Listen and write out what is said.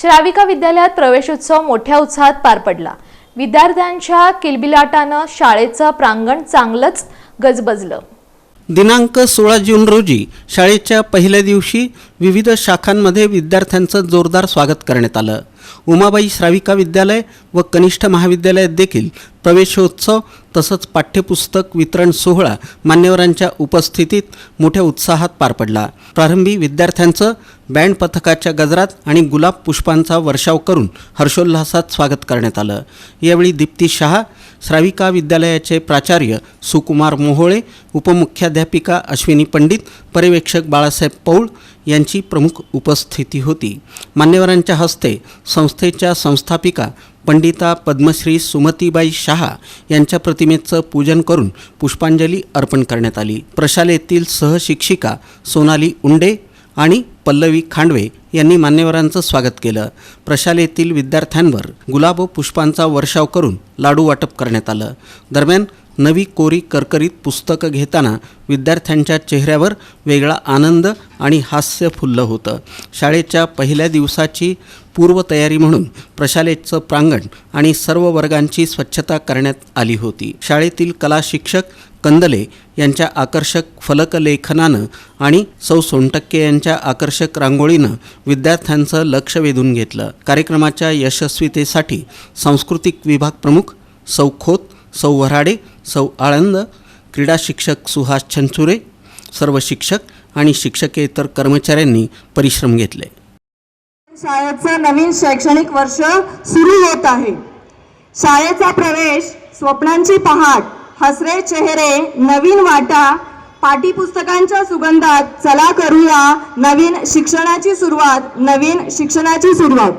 श्राविका विद्यालयात प्रवेशोत्सव मोठ्या उत्साहात पार पडला. विद्यार्थ्यांच्या किलबिलाटानं शाळेचं प्रांगण चांगलंच गजबजलं. दिनांक सोळा जून रोजी शाळेच्या पहिल्या दिवशी विविध शाखांमध्ये विद्यार्थ्यांचं जोरदार स्वागत करण्यात आलं. उमाबाई श्राविका विद्यालय व कनिष्ठ महाविद्यालयात देखील प्रवेशोत्सव तसंच पाठ्यपुस्तक वितरण सोहळा मान्यवरांच्या उपस्थितीत मोठ्या उत्साहात पार पडला. प्रारंभी विद्यार्थ्यांचं बँड पथकाच्या गजरात आणि गुलाब पुष्पांचा वर्षाव करून हर्षोल्हासात स्वागत करण्यात आलं. यावेळी दीप्ती शहा श्राविका विद्यालयाचे प्राचार्य सुकुमार मोहोळे उपमुख्याध्यापिका अश्विनी पंडित पर्यवेक्षक बाळासाहेब पौळ यांची प्रमुख उपस्थिती होती. मान्यवरांच्या हस्ते संस्थेच्या संस्थापिका पंडिता पद्मश्री सुमतीबाई शहा यांच्या प्रतिमेचं पूजन करून पुष्पांजली अर्पण करण्यात आली. प्रशालेतील सहशिक्षिका सोनाली उंडे आणि पल्लवी खांडवे यांनी मान्यवरांचं स्वागत केलं. प्रशालेतील विद्यार्थ्यांवर गुलाब व पुष्पांचा वर्षाव करून लाडू वाटप करण्यात आलं. दरम्यान नवी कोरी करकरीत पुस्तकं घेताना विद्यार्थ्यांच्या चेहऱ्यावर वेगळा आनंद आणि हास्य फुललं होतं. शाळेच्या पहिल्या दिवसाची पूर्वतयारी म्हणून प्रशालेचं प्रांगण आणि सर्व वर्गांची स्वच्छता करण्यात आली होती. शाळेतील कला शिक्षक कंदले यांच्या आकर्षक फलकलेखनानं आणि सौ सोनटक्के यांच्या आकर्षक रांगोळीनं विद्यार्थ्यांचं लक्ष वेधून घेतलं. कार्यक्रमाच्या यशस्वीतेसाठी सांस्कृतिक विभाग प्रमुख सौ खोत सौ वराडे सौ आळंद क्रीडा शिक्षक सुहास छंचुरे सर्व शिक्षक आणि शिक्षकेतर कर्मचाऱ्यांनी परिश्रम घेतले. शाळेचं नवीन शैक्षणिक वर्ष सुरू होत आहे. शाळेचा प्रवेश स्वप्नांची पहाट हसरे चेहरे नवीन वाटा पाठ्यपुस्तकांच्या सुगंधात चला करूया नवीन शिक्षणाची सुरुवात नवीन शिक्षणाची सुरुवात.